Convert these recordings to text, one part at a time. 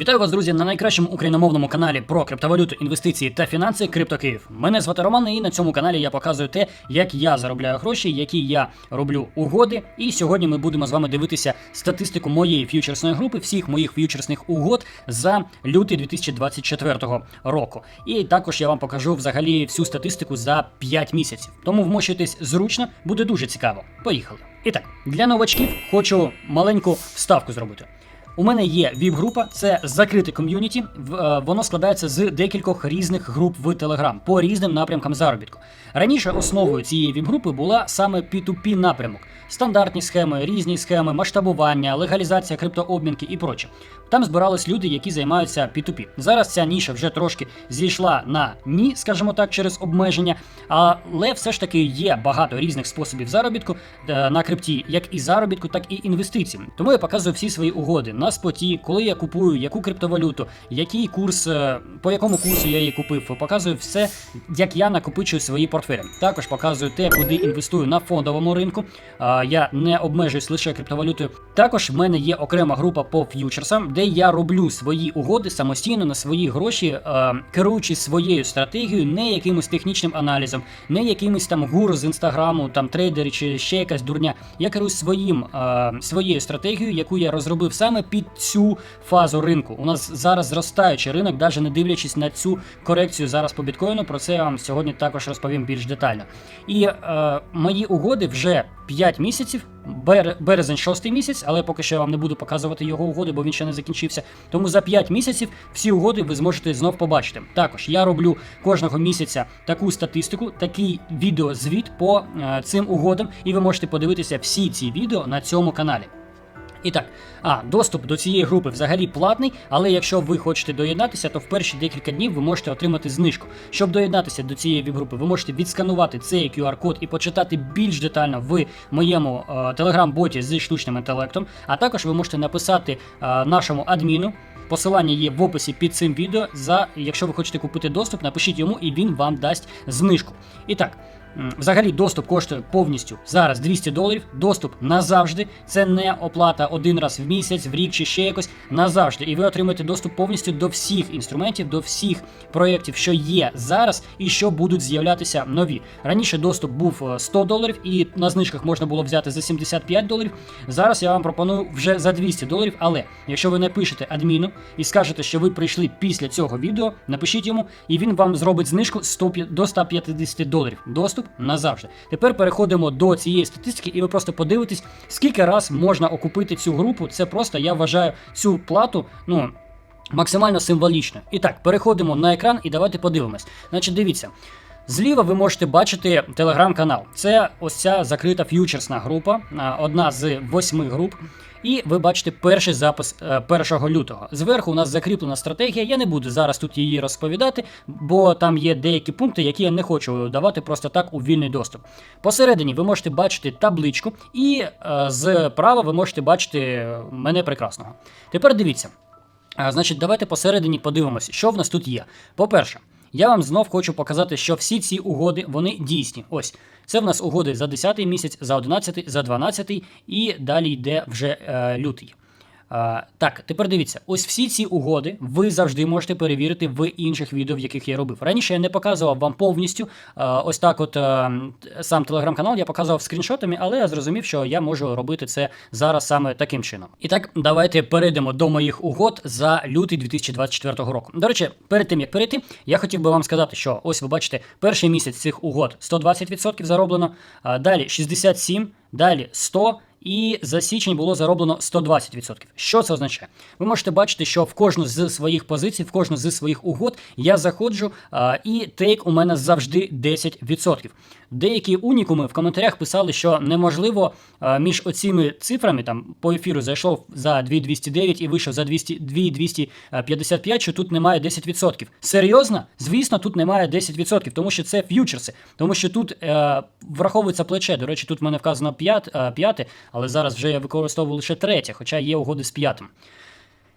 Вітаю вас, друзі, на найкращому україномовному каналі про криптовалюту, інвестиції та фінанси Криптокиїв. Мене звати Роман, і на цьому каналі я показую те, як я заробляю гроші, які я роблю угоди. І сьогодні ми будемо з вами дивитися статистику моєї ф'ючерсної групи, всіх моїх ф'ючерсних угод за лютий 2024 року. І також я вам покажу взагалі всю статистику за 5 місяців. Тому вмощуйтесь зручно, буде дуже цікаво. Поїхали. І так, для новачків хочу маленьку вставку зробити. У мене є віп-група, це закрите ком'юніті. Е, Воно складається з декількох різних груп в Telegram по різним напрямкам заробітку. Раніше основою цієї віп-групи була саме P2P напрямок, стандартні схеми, різні схеми, масштабування, легалізація криптообмінки і проче. Там збирались люди, які займаються P2P. Зараз ця ніша вже трошки зійшла на ні, скажімо так, через обмеження. Але все ж таки є багато різних способів заробітку е, на крипті, як і заробітку, так і інвестицій. Тому я показую всі свої угоди на споті, коли я купую яку криптовалюту, який курс, е, по якому курсу я її купив. Показую все, як я накопичую свої портфелі. Також показую те, куди інвестую на фондовому ринку. Я не обмежуюсь лише криптовалютою. Також в мене є окрема група по ф'ючерсам, де я роблю свої угоди самостійно на свої гроші, е, керуючись своєю стратегією, не якимось технічним аналізом, не якимось там гуру з інстаграму, там трейдери чи ще якась дурня. Я керуюсь своїм е, своєю стратегією, яку я розробив саме під цю фазу ринку. У нас зараз зростаючий ринок, навіть не дивлячись на цю корекцію зараз по біткоїну. Про це я вам сьогодні також розповім більш детально. І е, мої угоди вже 5 місяців. Березень 6 місяць, але поки що я вам не буду показувати його угоди, бо він ще не закінчився. Тому за 5 місяців всі угоди ви зможете знов побачити. Також я роблю кожного місяця таку статистику, такий відеозвіт по е, цим угодам, і ви можете подивитися всі ці відео на цьому каналі. І так, а доступ до цієї групи взагалі платний, але якщо ви хочете доєднатися, то в перші декілька днів ви можете отримати знижку. Щоб доєднатися до цієї віп-групи, ви можете відсканувати цей QR-код і почитати більш детально в моєму телеграм-боті зі штучним інтелектом. А також ви можете написати е, нашому адміну. Посилання є в описі під цим відео. За якщо ви хочете купити доступ, напишіть йому і він вам дасть знижку. І так. Взагалі доступ коштує повністю зараз 200 доларів. Доступ назавжди. Це не оплата один раз в місяць, в рік чи ще якось назавжди. І ви отримаєте доступ повністю до всіх інструментів, до всіх проєктів, що є зараз і що будуть з'являтися нові. Раніше доступ був е, 100 доларів, і на знижках можна було взяти за 75 доларів. Зараз я вам пропоную вже за 200 доларів. Але якщо ви напишете адміну і скажете, що ви прийшли після цього відео, напишіть йому, і він вам зробить знижку 100 п'я- до 150 доларів. Доступ назавжди. Тепер переходимо до цієї статистики, і ви просто подивитесь, скільки раз можна окупити цю групу. Це просто я вважаю цю плату. ну... Максимально символічно. І так, переходимо на екран і давайте подивимось. Значить, дивіться. Зліва ви можете бачити телеграм-канал. Це ось ця закрита ф'ючерсна група, одна з восьми груп. І ви бачите перший запис е, 1 лютого. Зверху у нас закріплена стратегія. Я не буду зараз тут її розповідати, бо там є деякі пункти, які я не хочу давати просто так у вільний доступ. Посередині ви можете бачити табличку, і е, зправа ви можете бачити е, мене прекрасного. Тепер дивіться. А, Значить, давайте посередині подивимося, що в нас тут є. По-перше, я вам знов хочу показати, що всі ці угоди вони дійсні. Ось це в нас угоди за 10 місяць, за 11, за 12 і далі йде вже е, лютий. А, так, тепер дивіться, ось всі ці угоди ви завжди можете перевірити в інших відео, в яких я робив. Раніше я не показував вам повністю а, ось так, от а, сам телеграм-канал я показував скріншотами, але я зрозумів, що я можу робити це зараз саме таким чином. І так, давайте перейдемо до моїх угод за лютий 2024 року. До речі, перед тим як перейти, я хотів би вам сказати, що ось ви бачите, перший місяць цих угод 120% зароблено, а далі 67, далі 100. І за січень було зароблено 120%. Що це означає? Ви можете бачити, що в кожну з своїх позицій, в кожну з своїх угод я заходжу, і тейк у мене завжди 10%. Деякі унікуми в коментарях писали, що неможливо між оціми цифрами там по ефіру зайшов за 2209 і вийшов за 200, 2255, що тут немає 10%. Серйозно? Звісно, тут немає 10%, тому що це ф'ючерси, тому що тут е, враховується плече. До речі, тут в мене вказано 5, е, п'яте, але зараз вже я використовую лише третє, хоча є угоди з п'ятим.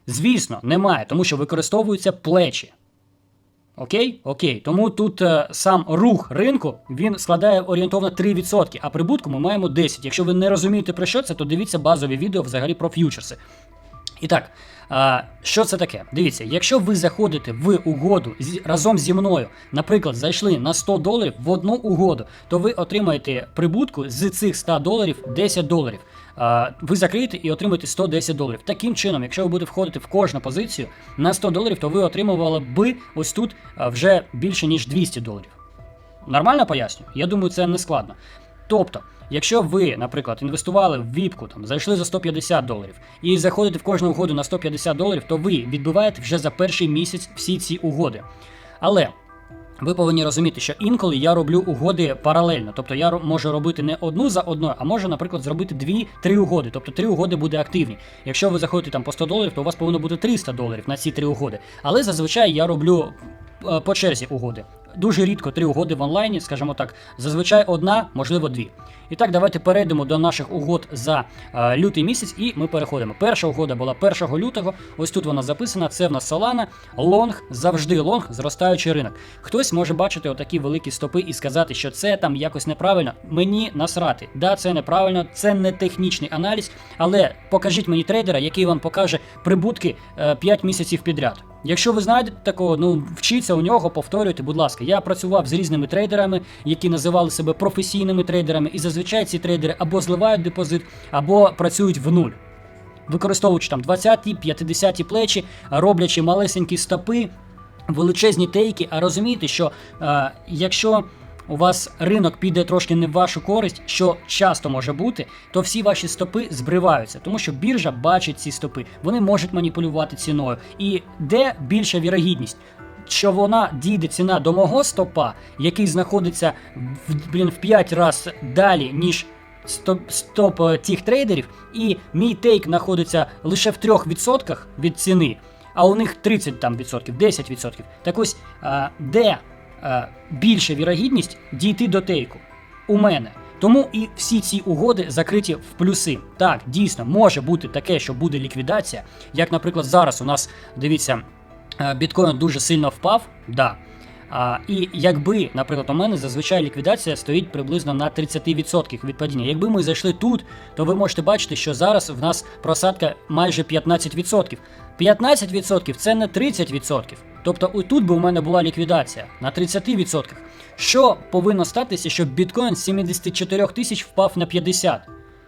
Звісно, немає, тому що використовуються плечі. Окей? Окей. Тому тут е, сам рух ринку він складає орієнтовно 3%, а прибутку ми маємо 10%. Якщо ви не розумієте про що це, то дивіться базові відео взагалі про ф'ючерси. І так, що це таке? Дивіться, якщо ви заходите в угоду разом зі мною, наприклад, зайшли на 100 доларів в одну угоду, то ви отримаєте прибутку з цих 100 доларів 10 доларів. Ви закриєте і отримаєте 110 доларів. Таким чином, якщо ви будете входити в кожну позицію на 100 доларів, то ви отримували би ось тут вже більше ніж 200 доларів. Нормально поясню? Я думаю, це не складно. Тобто, якщо ви, наприклад, інвестували в віпку, там зайшли за 150 доларів і заходите в кожну угоду на 150 доларів, то ви відбиваєте вже за перший місяць всі ці угоди. Але ви повинні розуміти, що інколи я роблю угоди паралельно. Тобто я можу робити не одну за одною, а можу, наприклад, зробити дві-три угоди. Тобто три угоди буде активні. Якщо ви заходите там по 100 доларів, то у вас повинно бути 300 доларів на ці три угоди. Але зазвичай я роблю е, по черзі угоди. Дуже рідко три угоди в онлайні, скажімо так, зазвичай одна, можливо, дві. І так, давайте перейдемо до наших угод за е, лютий місяць, і ми переходимо. Перша угода була 1 лютого. Ось тут вона записана. Це в нас Solana. Лонг, завжди лонг, зростаючий ринок. Хтось може бачити отакі великі стопи і сказати, що це там якось неправильно. Мені насрати. Да, це неправильно, це не технічний аналіз, але покажіть мені трейдера, який вам покаже прибутки е, 5 місяців підряд. Якщо ви знайдете такого, ну вчіться у нього, повторюйте, будь ласка. Я працював з різними трейдерами, які називали себе професійними трейдерами, і зазвичай ці трейдери або зливають депозит, або працюють в нуль. Використовуючи там 20-ті, 50-ті плечі, роблячи малесенькі стопи, величезні тейки, а розумієте, що е, якщо у вас ринок піде трошки не в вашу користь, що часто може бути, то всі ваші стопи збриваються, тому що біржа бачить ці стопи, вони можуть маніпулювати ціною. І де більша вірогідність? Що вона дійде ціна до мого стопа, який знаходиться в, блін, в 5 разів далі, ніж стоп, стоп е, тих трейдерів, і мій тейк знаходиться лише в 3% від ціни, а у них 30 там відсотків, 10 відсотків. Так ось, де більша вірогідність дійти до тейку? У мене. Тому і всі ці угоди закриті в плюси. Так, дійсно, може бути таке, що буде ліквідація. Як, наприклад, зараз у нас дивіться, е, біткоін дуже сильно впав. Да. А, і якби, наприклад, у мене зазвичай ліквідація стоїть приблизно на 30% від падіння. Якби ми зайшли тут, то ви можете бачити, що зараз в нас просадка майже 15%. 15% це не 30%. Тобто тут би у мене була ліквідація на 30%. Що повинно статися, щоб біткоін з 74 тисяч впав на 50?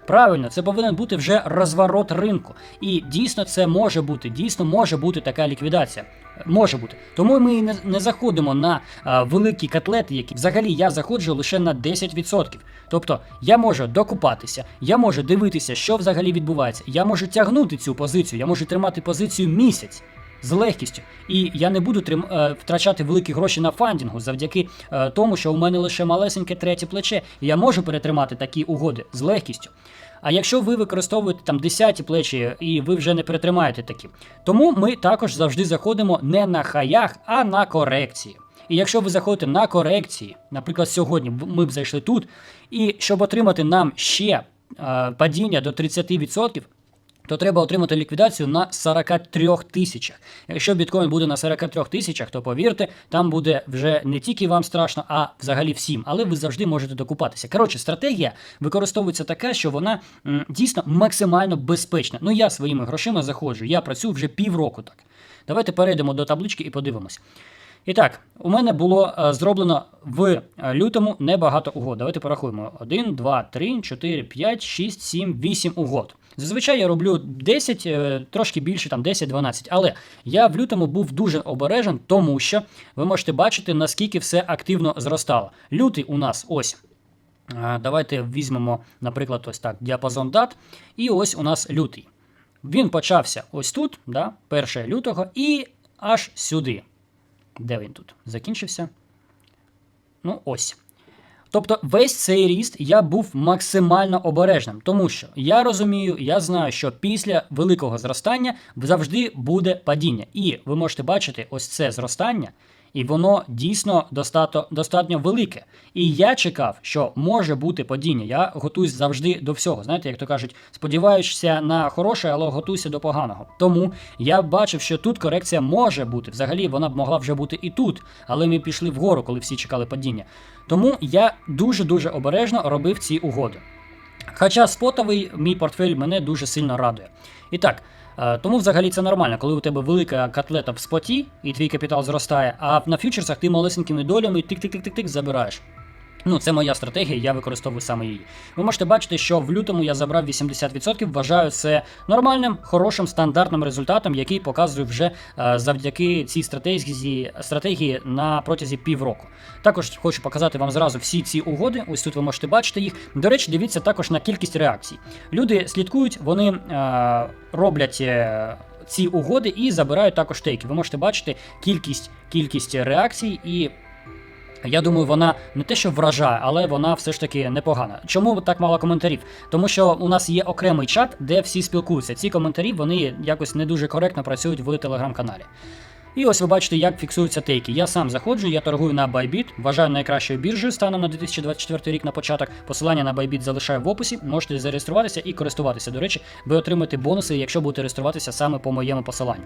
Правильно, це повинен бути вже розворот ринку. І дійсно це може бути. Дійсно може бути така ліквідація. Може бути. Тому ми не, не заходимо на а, великі котлети, які взагалі я заходжу лише на 10%. Тобто я можу докупатися, я можу дивитися, що взагалі відбувається. Я можу тягнути цю позицію, я можу тримати позицію місяць. З легкістю, і я не буду трим, е, втрачати великі гроші на фандінгу завдяки е, тому, що у мене лише малесеньке третє плече, і я можу перетримати такі угоди з легкістю. А якщо ви використовуєте там десяті плечі і ви вже не перетримаєте такі, тому ми також завжди заходимо не на хаях, а на корекції. І якщо ви заходите на корекції, наприклад, сьогодні ми б зайшли тут, і щоб отримати нам ще е, падіння до 30%, то треба отримати ліквідацію на 43 тисячах. Якщо біткоін буде на 43 тисячах, то повірте, там буде вже не тільки вам страшно, а взагалі всім. Але ви завжди можете докупатися. Коротше, стратегія використовується така, що вона м, дійсно максимально безпечна. Ну я своїми грошима заходжу. Я працюю вже півроку так. Давайте перейдемо до таблички і подивимось. І так, у мене було е, зроблено в е, лютому небагато угод. Давайте порахуємо: 1, 2, 3, 4, 5, 6, 7, 8 угод. Зазвичай я роблю 10, е, трошки більше, там 10-12. Але я в лютому був дуже обережен, тому що ви можете бачити, наскільки все активно зростало. Лютий у нас ось. Давайте візьмемо, наприклад, ось так, діапазон дат. І ось у нас лютий. Він почався ось тут, да, 1 лютого, і аж сюди. Де він тут? Закінчився? Ну, ось. Тобто весь цей ріст я був максимально обережним, тому що я розумію, я знаю, що після великого зростання завжди буде падіння. І ви можете бачити ось це зростання, і воно дійсно достатньо, достатньо велике. І я чекав, що може бути падіння. Я готуюсь завжди до всього. Знаєте, як то кажуть, сподіваєшся на хороше, але готуйся до поганого. Тому я бачив, що тут корекція може бути. Взагалі вона б могла вже бути і тут, але ми пішли вгору, коли всі чекали падіння. Тому я дуже-дуже обережно робив ці угоди. Хоча спотовий мій портфель мене дуже сильно радує. І так, Тому взагалі це нормально, коли у тебе велика котлета в споті і твій капітал зростає, а на фьючерсах ти малесенькими долями тик-тик-тик-тик забираєш. Ну, це моя стратегія, я використовую саме її. Ви можете бачити, що в лютому я забрав 80%, вважаю це нормальним, хорошим, стандартним результатом, який показую вже е, завдяки цій стратегії, стратегії на протязі півроку. Також хочу показати вам зразу всі ці угоди. Ось тут ви можете бачити їх. До речі, дивіться також на кількість реакцій. Люди слідкують, вони е, роблять. Е, ці угоди і забирають також тейки. Ви можете бачити кількість, кількість реакцій і я думаю, вона не те, що вражає, але вона все ж таки непогана. Чому так мало коментарів? Тому що у нас є окремий чат, де всі спілкуються. Ці коментарі вони якось не дуже коректно працюють в телеграм-каналі. І ось ви бачите, як фіксуються тейки. Я сам заходжу, я торгую на Bybit, вважаю найкращою біржею станом на 2024 рік на початок. Посилання на Bybit залишаю в описі. Можете зареєструватися і користуватися. До речі, ви отримаєте бонуси, якщо будете реєструватися саме по моєму посиланню.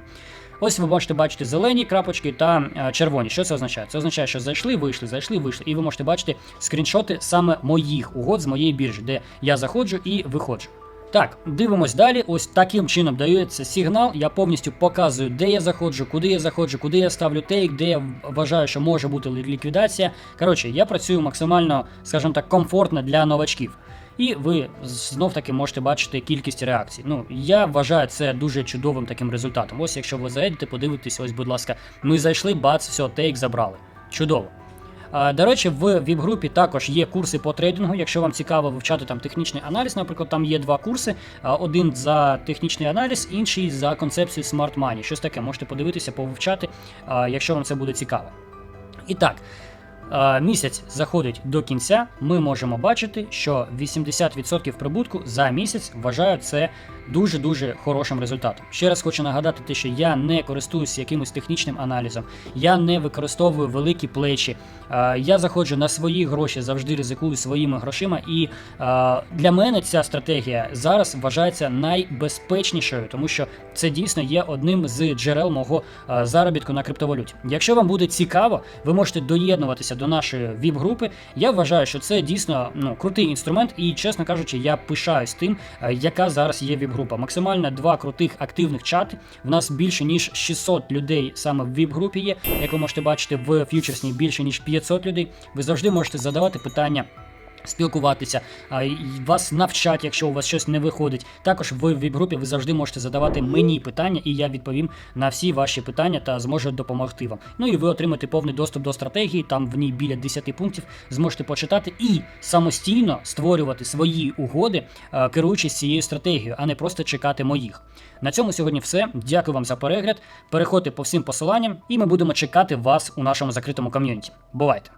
Ось ви можете бачити зелені крапочки та е, червоні. Що це означає? Це означає, що зайшли, вийшли, зайшли, вийшли. І ви можете бачити скріншоти саме моїх угод з моєї біржі, де я заходжу і виходжу. Так, дивимось далі. Ось таким чином дається сигнал. Я повністю показую, де я заходжу, куди я заходжу, куди я ставлю тейк, де я вважаю, що може бути ліквідація. Коротше, я працюю максимально, скажімо так, комфортно для новачків. І ви знов таки можете бачити кількість реакцій. Ну, я вважаю це дуже чудовим таким результатом. Ось якщо ви зайдете, подивитесь, ось, будь ласка, ми зайшли, бац, все, тейк забрали. Чудово. До речі, в віп-групі також є курси по трейдингу. Якщо вам цікаво вивчати там технічний аналіз, наприклад, там є два курси: один за технічний аналіз, інший за концепцію Smart Money. Щось таке можете подивитися, повивчати, якщо вам це буде цікаво. І так, місяць заходить до кінця, ми можемо бачити, що 80% прибутку за місяць вважаю це дуже-дуже хорошим результатом. Ще раз хочу нагадати, те, що я не користуюся якимось технічним аналізом, я не використовую великі плечі. Е, Я заходжу на свої гроші, завжди ризикую своїми грошима. І е, для мене ця стратегія зараз вважається найбезпечнішою, тому що це дійсно є одним з джерел мого е, заробітку на криптовалюті. Якщо вам буде цікаво, ви можете доєднуватися до нашої ВІП-групи. Я вважаю, що це дійсно ну, крутий інструмент, і чесно кажучи, я пишаюсь тим, е, яка зараз є ВІП-група. Максимально два крутих активних чати. В нас більше ніж 600 людей саме в ВІП-групі є. Як ви можете бачити, в фьючерсній більше ніж 500 людей. Ви завжди можете задавати питання. Спілкуватися, вас навчать, якщо у вас щось не виходить. Також ви в віп-групі ви завжди можете задавати мені питання, і я відповім на всі ваші питання та зможу допомогти вам. Ну і ви отримаєте повний доступ до стратегії, там в ній біля 10 пунктів зможете почитати і самостійно створювати свої угоди, керуючись цією стратегією, а не просто чекати моїх. На цьому сьогодні все. Дякую вам за перегляд. Переходьте по всім посиланням, і ми будемо чекати вас у нашому закритому ком'юніті. Бувайте!